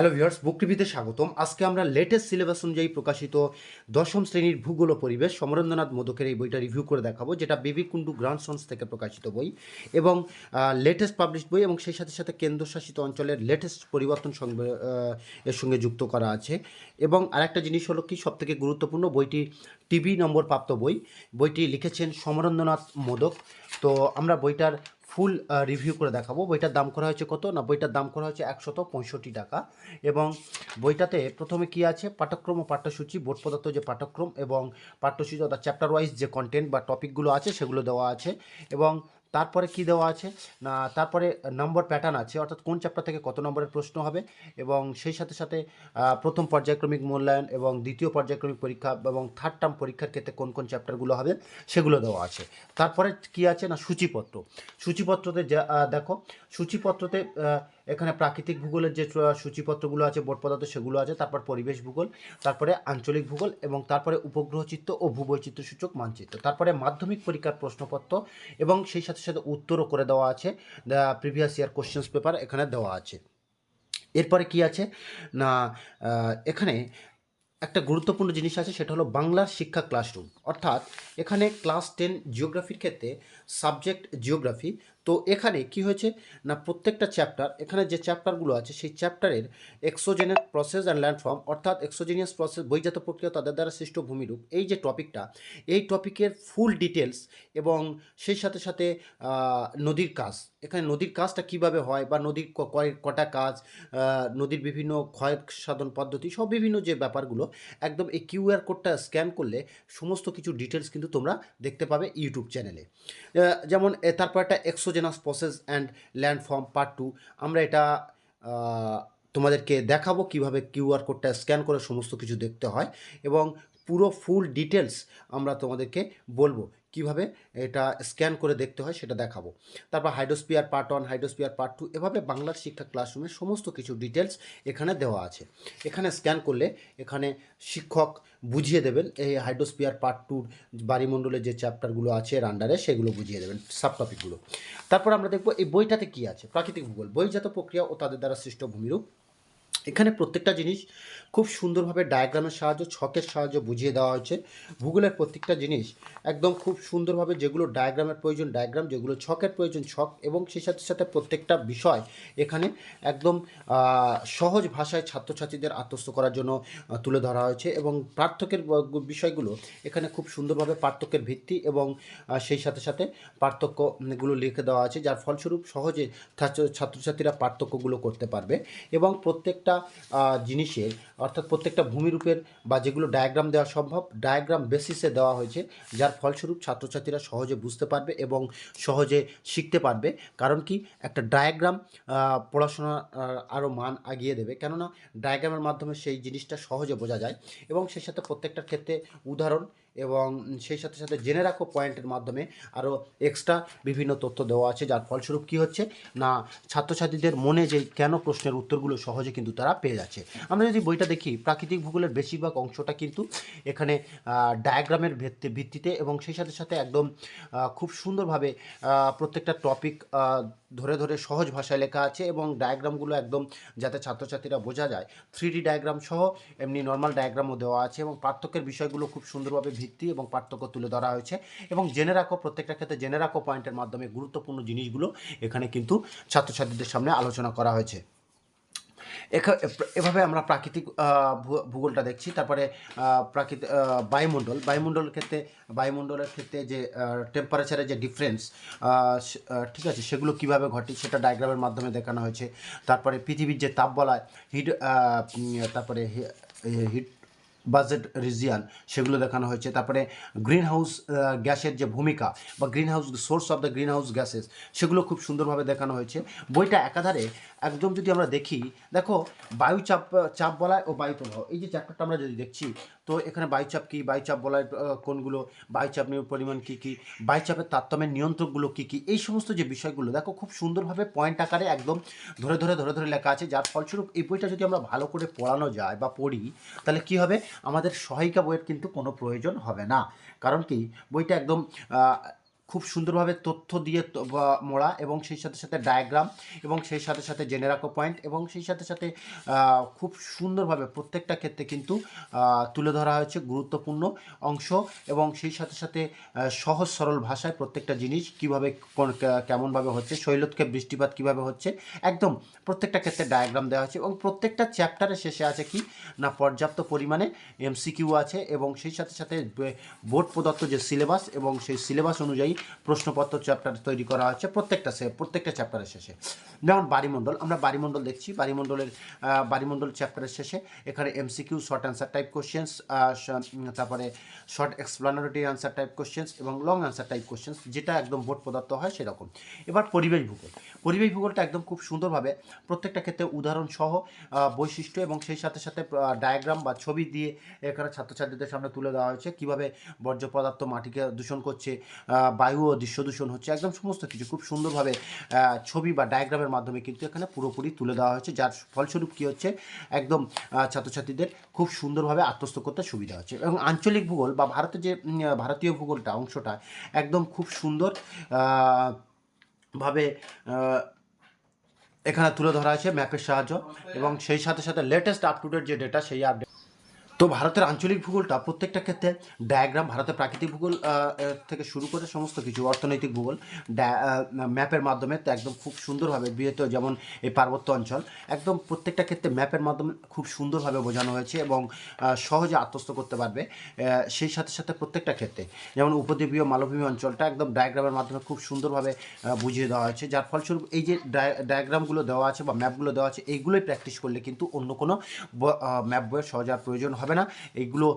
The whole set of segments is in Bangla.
হ্যালো ভিউয়ার্স বুক স্বাগতম। আজকে আমরা লেটেস্ট সিলেবাস অনুযায়ী প্রকাশিত দশম শ্রেণির ভূগোল পরিবেশ সমরেন্দ্রনাথ মোদকের এই বইটা রিভিউ করে দেখাবো, যেটা বিবি কুন্ডু গ্রান্ড সন্স থেকে প্রকাশিত বই এবং লেটেস্ট পাবলিশ বই এবং সেই সাথে সাথে কেন্দ্রশাসিত অঞ্চলের লেটেস্ট পরিবর্তন এর সঙ্গে যুক্ত করা আছে। এবং আরেকটা জিনিস হলো কি, সবথেকে গুরুত্বপূর্ণ, বইটি টিভি নম্বর প্রাপ্ত বই। বইটি লিখেছেন সমরেন্দ্রনাথ মোদক। তো আমরা বইটার ফুল রিভিউ করে দেখাবো। বইটার দাম করা হয়েছে কত? না, বইটার দাম করা হয়েছে একশত পঁয়ষট্টি টাকা। এবং বইটাতে প্রথমে কি আছে? পাঠ্যক্রম ও পাঠ্যসূচি, বোর্ড পদার্থ যে পাঠ্যক্রম এবং পাঠ্যসূচি অর্থাৎ চ্যাপ্টার ওয়াইজ যে কন্টেন্ট বা টপিকগুলো আছে, সেগুলো দেওয়া আছে। এবং তারপরে কি দেওয়া আছে? না, তারপরে নম্বর প্যাটার্ন আছে, অর্থাৎ কোন চ্যাপ্টার থেকে কত নম্বরের প্রশ্ন হবে এবং সেই সাথে সাথে প্রথম পর্যায়ক্রমিক মূল্যায়ন এবং দ্বিতীয় পর্যায়ক্রমিক পরীক্ষা এবং থার্ড টার্ম পরীক্ষার ক্ষেত্রে কোন কোন চ্যাপ্টারগুলো হবে সেগুলো দেওয়া আছে। তারপরে কি আছে? না, সূচিপত্র। সূচিপত্রতে যা দেখো, সূচিপত্রতে এখানে প্রাকৃতিক ভূগোলের যে সূচিপত্রগুলো আছে, বোর্ড পদার্থ সেগুলো আছে, তারপর পরিবেশ ভূগোল, তারপরে আঞ্চলিক ভূগোল এবং তারপরে উপগ্রহ চিত্র ও ভূবৈচিত্র সূচক মানচিত্র। তারপরে মাধ্যমিক পরীক্ষার প্রশ্নপত্র এবং সেই সাথে সাথে উত্তরও করে দেওয়া আছে। প্রিভিয়াস ইয়ার কোশ্চেন্স পেপার এখানে দেওয়া আছে। এরপরে কি আছে? না এখানে একটা গুরুত্বপূর্ণ জিনিস আছে, সেটা হলো বাংলার শিক্ষা ক্লাসরুম অর্থাৎ এখানে ক্লাস টেন জিওগ্রাফির ক্ষেত্রে সাবজেক্ট জিওগ্রাফি তো এখানে কি হয়েছে না প্রত্যেকটা চ্যাপ্টার এখানে যে চ্যাপ্টারগুলো আছে, সেই চ্যাপ্টারের এক্সোজেনিক প্রসেস অ্যান্ড ল্যান্ডফর্ম অর্থাৎ এক্সোজেনিয়াস প্রসেস বৈজাত প্রক্রিয়া তাদের দ্বারা সৃষ্ট ভূমিরূপ, এই যে টপিকটা এই টপিকের ফুল ডিটেলস এবং সেই সাথে সাথে নদীর কাজ। এখানে নদীর কাজটা কীভাবে হয় বা নদীর কটা কাজ নদীর বিভিন্ন ক্ষয় সাধন পদ্ধতি, সব বিভিন্ন যে ব্যাপারগুলো একদম এই কিউআর কোডটা স্ক্যান করলে সমস্ত কিছু ডিটেলস কিন্তু তোমরা দেখতে পাবে ইউটিউব চ্যানেলে যেমন তারপর একটা exogenous process and landform part two আমরা এটা তোমাদেরকে দেখাবো কীভাবে কিউআর কোডটা স্ক্যান করে সমস্ত কিছু দেখতে হয় এবং পুরো ফুল ডিটেলস আমরা তোমাদেরকে বলব। কীভাবে এটা স্ক্যান করে দেখতে হয় সেটা দেখাবো। তারপর hydrosphere part one hydrosphere part two এভাবে বাংলার শিক্ষা ক্লাসরুমের সমস্ত কিছু ডিটেলস এখানে দেওয়া আছে। এখানে স্ক্যান করলে এখানে শিক্ষক বুঝিয়ে দেবেন, এই হাইড্রোস্পিয়ার পার্ট টুর বাড়িমণ্ডলের যে চ্যাপ্টারগুলো আছে এর আন্ডারে সেগুলো বুঝিয়ে দেবেন সাব টপিকগুলো তারপর আমরা দেখব এই বইটাতে কি আছে, প্রাকৃতিক ভূগোল বইজাত প্রক্রিয়া ও তাদের দ্বারা সৃষ্ট ভূমিরূপ। এখানে প্রত্যেকটা জিনিস খুব সুন্দরভাবে ডায়াগ্রামের সাহায্য, ছকের সাহায্য বুঝিয়ে দেওয়া হয়েছে। ভূগোলের প্রত্যেকটা জিনিস একদম খুব সুন্দরভাবে যেগুলো ডায়াগ্রামের প্রয়োজন ডায়াগ্রাম যেগুলো ছকের প্রয়োজন, ছক এবং সেই সাথে সাথে প্রত্যেকটা বিষয় এখানে একদম সহজ ভাষায় ছাত্রছাত্রীদের আত্মস্থ করার জন্য তুলে ধরা হয়েছে এবং পার্থক্যের বিষয়গুলো এখানে খুব সুন্দরভাবে পার্থক্যের ভিত্তি এবং সেই সাথে সাথে পার্থক্যগুলো লিখে দেওয়া আছে, যার ফলস্বরূপ সহজে ছাত্রছাত্রীরা পার্থক্যগুলো করতে পারবে এবং প্রত্যেকটা আহ, জিনিসের অর্থাৎ প্রত্যেকটা ভূমিরূপের বা যেগুলো ডায়াগ্রাম দেওয়া সম্ভব ডায়াগ্রাম বেসিসে দেওয়া হয়েছে যার ফলস্বরূপ ছাত্রছাত্রীরা সহজে বুঝতে পারবে এবং সহজে শিখতে পারবে। কারণ কি? একটা ডায়াগ্রাম পড়াশোনা আরও মান আগিয়ে দেবে। কেননা ডায়াগ্রামের মাধ্যমে সেই জিনিসটা সহজে বোঝা যায় এবং সেই সাথে প্রত্যেকটার ক্ষেত্রে উদাহরণ এবং সেই সাথে সাথে জেনে রাখো পয়েন্টের মাধ্যমে আরও এক্সট্রা বিভিন্ন তথ্য দেওয়া আছে, যার ফলস্বরূপ কী হচ্ছে? না, ছাত্রছাত্রীদের মনে যে কেন প্রশ্নের উত্তরগুলো সহজে কিন্তু তারা পেয়ে যাচ্ছে। আমরা যদি বইটা দেখি, প্রাকৃতিক ভূগোলের বেশিরভাগ অংশটা কিন্তু এখানে ডায়াগ্রামের ভিত্তি, ভিত্তিতে এবং সেই সাথে সাথে একদম খুব সুন্দরভাবে প্রত্যেকটা টপিক ধরে ধরে সহজ ভাষায় লেখা আছে এবং ডায়াগ্রামগুলো একদম যাতে ছাত্রছাত্রীরা বোঝা যায়। থ্রি ডি ডায়াগ্রাম সহ এমনি নর্মাল ডায়াগ্রামও দেওয়া আছে এবং পার্থক্যের বিষয়গুলো খুব সুন্দরভাবে ভিত্তি এবং পার্থক্য তুলে ধরা হয়েছে এবং জেনে রাখো, প্রত্যেকটা ক্ষেত্রে জেনে রাখো পয়েন্টের মাধ্যমে গুরুত্বপূর্ণ জিনিসগুলো এখানে কিন্তু ছাত্রছাত্রীদের সামনে আলোচনা করা হয়েছে। এভাবে আমরা প্রাকৃতিক ভূগোলটা দেখছি। তারপরে প্রাকৃতিক বায়ুমণ্ডল। বায়ুমণ্ডলের ক্ষেত্রে বায়ুমণ্ডলের ক্ষেত্রে যে টেম্পারেচারের যে ডিফারেন্স ঠিক আছে, সেগুলো কীভাবে ঘটে সেটা ডায়াগ্রামের মাধ্যমে দেখানো হয়েছে। তারপরে পৃথিবীর যে তাপবলয় হিট তারপরে হিট বাজেট রিজিয়ান সেগুলো দেখানো হয়েছে। তারপরে গ্রিন হাউস গ্যাসের যে ভূমিকা বা greenhouse source of the greenhouse gases সেগুলো খুব সুন্দরভাবে দেখানো হয়েছে। বইটা একাধারে একদম যদি আমরা দেখি, দেখো বায়ুচাপ চাপ বলায় ও বায়ু প্রবাহ এই যে চ্যাপ্টারটা আমরা যদি দেখছি, তো এখানে বায়ুচাপ কী, বায়ুচাপ বলায় কোনগুলো, বায়ুচাপ নিয়ে পরিমাণ কী কী, বায়ুচাপের তারতম্যের নিয়ন্ত্রকগুলো কী কী, এই সমস্ত যে বিষয়গুলো, দেখো খুব সুন্দরভাবে পয়েন্ট আকারে একদম ধরে ধরে ধরে ধরে লেখা আছে, যার ফলস্বরূপ এই বইটা যদি আমরা ভালো করে পড়ানো যায় বা পড়ি, তাহলে কি হবে? আমাদের সহায়িকা বইয়ের কিন্তু কোনো প্রয়োজন হবে না। কারণ কি? বইটা একদম খুব সুন্দরভাবে তথ্য দিয়ে মোড়া এবং সেই সাথে সাথে ডায়াগ্রাম এবং সেই সাথে সাথে জেনে রাখো পয়েন্ট এবং সেই সাথে সাথে খুব সুন্দরভাবে প্রত্যেকটা ক্ষেত্রে কিন্তু তুলে ধরা হয়েছে গুরুত্বপূর্ণ অংশ এবং সেই সাথে সাথে সহজ সরল ভাষায় প্রত্যেকটা জিনিস কীভাবে কেমনভাবে হচ্ছে, শৈলতকে বৃষ্টিপাত কীভাবে হচ্ছে, একদম প্রত্যেকটা ক্ষেত্রে ডায়াগ্রাম দেওয়া হয়েছে এবং প্রত্যেকটা চ্যাপ্টারের শেষে আছে কি না পর্যাপ্ত পরিমাণে এমসিকিউ আছে এবং সেই সাথে সাথে বোর্ড প্রদত্ত যে সিলেবাস এবং সেই সিলেবাস অনুযায়ী প্রশ্নপত্র চ্যাপ্টার তৈরি করা হয়েছে প্রত্যেকটা সে প্রত্যেকটা চ্যাপ্টারের শেষে। যেমন বাড়িমণ্ডল আমরা বাড়িমণ্ডল দেখছি। বাড়িমণ্ডলের বাড়িমণ্ডল চ্যাপ্টারের শেষে এখানে MCQ short answer type questions তারপরে short explanatory answer type questions এবং লং অ্যান্সার টাইপ কোশ্চেন্স যেটা একদম ভোট প্রদত্ত হয় সেরকম। এবার পরিবেশ ভূগোল। পরিবেশ ভূগোলটা একদম খুব সুন্দরভাবে প্রত্যেকটা ক্ষেত্রে উদাহরণ সহ বৈশিষ্ট্য এবং সেই সাথে সাথে ডায়াগ্রাম বা ছবি দিয়ে এখানে ছাত্রছাত্রীদের সামনে তুলে দেওয়া হয়েছে। কীভাবে বর্জ্য পদার্থ মাটিকে দূষণ করছে আহ, বায়ু ও দৃশ্য দূষণ হচ্ছে একদম সমস্ত কিছু। খুব সুন্দরভাবে ছবি বা ডায়াগ্রামের মাধ্যমে কিন্তু এখানে পুরোপুরি তুলে দেওয়া হয়েছে, যার ফলস্বরূপ কী হচ্ছে, একদম ছাত্রছাত্রীদের খুব সুন্দরভাবে আত্মস্থ করতে সুবিধা হচ্ছে। এবং আঞ্চলিক ভূগোল বা ভারতের যে ভারতীয় ভূগোলটা, অংশটা, একদম খুব সুন্দর ভাবে এখানে তুলে ধরা আছে ম্যাপের সাহায্য। এবং সেই সাথে সাথে লেটেস্ট আপ টু ডেট যে ডেটা সেই আপডেট তো ভারতের আঞ্চলিক ভূগোলটা প্রত্যেকটা ক্ষেত্রে ডায়াগ্রাম ভারতের প্রাকৃতিক ভূগোল থেকে শুরু করে সমস্ত কিছু, অর্থনৈতিক ভূগোল ম্যাপের মাধ্যমে একদম খুব সুন্দরভাবে বৃহত্তর যেমন এই পার্বত্য অঞ্চল, একদম প্রত্যেকটা ক্ষেত্রে ম্যাপের মাধ্যমে খুব সুন্দরভাবে বোঝানো হয়েছে এবং সহজে আত্মস্থ করতে পারবে সেই সাথে সাথে প্রত্যেকটা ক্ষেত্রে। যেমন উপদ্বীপীয় মালভূমি অঞ্চলটা একদম ডায়াগ্রামের মাধ্যমে খুব সুন্দরভাবে বুঝিয়ে দেওয়া হয়েছে, যার ফলস্বরূপ এই যে ডায়া- ডায়াগ্রামগুলো দেওয়া আছে বা ম্যাপগুলো দেওয়া আছে, এইগুলোই প্র্যাকটিস করলে কিন্তু অন্য কোনো ম্যাপ বইয়ের সহজ আর প্রয়োজন হবে না এইগুলো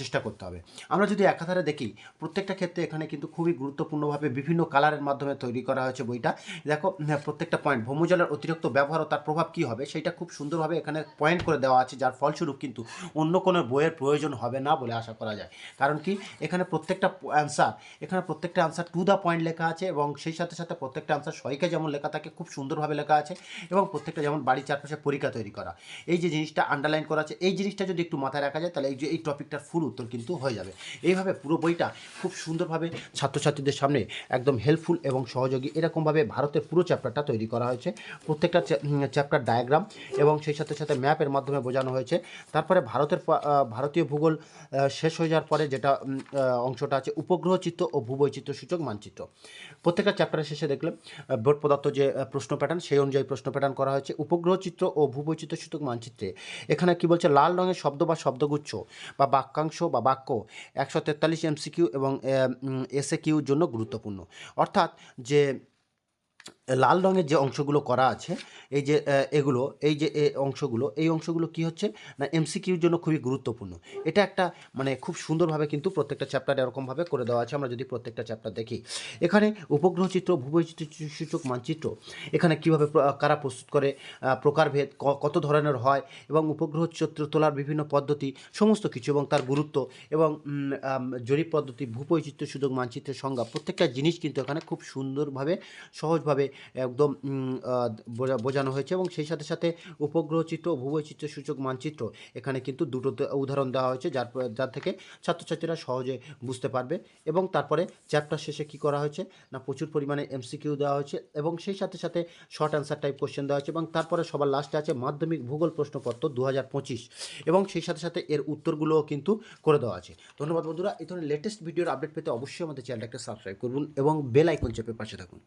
চেষ্টা করতে হবে। আমরা যদি একাধারে দেখি প্রত্যেকটা ক্ষেত্রে এখানে কিন্তু খুবই গুরুত্বপূর্ণভাবে বিভিন্ন কালারের মাধ্যমে তৈরি করা হয়েছে বইটা। দেখো উম, প্রত্যেকটা পয়েন্ট ভৌমজলের অতিরিক্ত ব্যবহার ও তার প্রভাব কী হবে সেটা খুব সুন্দরভাবে এখানে পয়েন্ট করে দেওয়া আছে যার ফলস্বরূপ কিন্তু অন্য কোনো বইয়ের প্রয়োজন হবে না বলে আশা করা যায়। কারণ কি? এখানে প্রত্যেকটা অ্যান্সার এখানে প্রত্যেকটা অ্যান্সার টু দ্য পয়েন্ট লেখা আছে এবং সেই সাথে সাথে প্রত্যেকটা অ্যান্সার সয়কে যেমন লেখা থাকে খুব সুন্দরভাবে লেখা আছে এবং প্রত্যেকটা যেমন বাড়ির চারপাশে পরীক্ষা তৈরি করা। এই যে জিনিসটা আন্ডারলাইন করা আছে এই জিনিসটা যদি একটু মাথায় রাখা যায়, তাহলে এই যে, এই টপিকটার ফুল উত্তর কিন্তু হয়ে যাবে। এইভাবে পুরো বইটা খুব সুন্দরভাবে ছাত্রছাত্রীদের সামনে একদম হেল্পফুল এবং সহযোগী, এরকমভাবে ভারতের পুরো চ্যাপ্টারটা তৈরি করা হয়েছে। প্রত্যেকটা চ্যাপ্টার ডায়াগ্রাম এবং সেই সাথে সাথে ম্যাপের মাধ্যমে বোঝানো হয়েছে। তারপরে ভারতের ভারতীয় ভূগোল শেষ হয়ে যাওয়ার পরে যেটা অংশটা আছে উপগ্রহ চিত্র ও ভূবৈচিত্র সূচক মানচিত্র। প্রত্যেকটা চ্যাপ্টারের শেষে দেখলে বোর্ড পদার্থ যে প্রশ্ন প্যাটার্ন সেই অনুযায়ী প্রশ্ন প্যাটার্ন করা হয়েছে। উপগ্রহ চিত্র ও ভূবৈচিত্র সূচক মানচিত্রে, এখানে কি বলছে, লাল রঙের শব্দ বা শব্দগুচ্ছ বা বাক্যাংশ বা বাক্য একশো তেতাল্লিশ এমসিকিউ এবং এসএ কিউর জন্য গুরুত্বপূর্ণ। অর্থাৎ যে লাল রঙের যে অংশগুলো করা আছে, এই যে এগুলো, এই যে অংশগুলো, এই অংশগুলো কি হচ্ছে? না এমসিকিউর জন্য খুবই গুরুত্বপূর্ণ। এটা একটা মানে খুব সুন্দরভাবে কিন্তু প্রত্যেকটা চ্যাপ্টার এরকমভাবে করে দেওয়া আছে, আমরা যদি প্রত্যেকটা চ্যাপ্টার দেখি। এখানে উপগ্রহ চিত্র সূচক মানচিত্র, এখানে কীভাবে কারা প্রস্তুত করে প্রকারভেদ কত ধরনের হয়, এবং উপগ্রহ চিত্র তোলার বিভিন্ন পদ্ধতি, সমস্ত কিছু, এবং তার গুরুত্ব, এবং জরিপ পদ্ধতি ভূবৈচিত্র সূচক মানচিত্রের সংজ্ঞা, প্রত্যেকটা জিনিস কিন্তু এখানে খুব সুন্দরভাবে, সহজভাবে একদম বোঝা- বোঝানো হয়েছে এবং সেই সাথে সাথে উপগ্রহ চিত্র ও ভূবৈচিত্র সূচক মানচিত্র এখানে কিন্তু দুটো উদাহরণ দেওয়া হয়েছে যার যার থেকে ছাত্রছাত্রীরা সহজে বুঝতে পারবে এবং তারপরে চ্যাপ্টার শেষে কি করা হয়েছে? না, প্রচুর পরিমাণে এমসিকিউ দেওয়া হয়েছে এবং সেই সাথে সাথে শর্ট অ্যান্সার টাইপ কোশ্চেন দেওয়া হয়েছে এবং তারপরে সবার লাস্টে আছে মাধ্যমিক ভূগোল প্রশ্নপত্র দু হাজার পঁচিশ এবং সেই সাথে সাথে এর উত্তরগুলোও কিন্তু করে দেওয়া আছে। ধন্যবাদ বন্ধুরা, এই ধরনের লেটেস্ট ভিডিওর আপডেট পেতে অবশ্যই আমাদের চ্যানেলটাকে সাবস্ক্রাইব করুন এবং বেল আইকন চেপে পাশে থাকুন।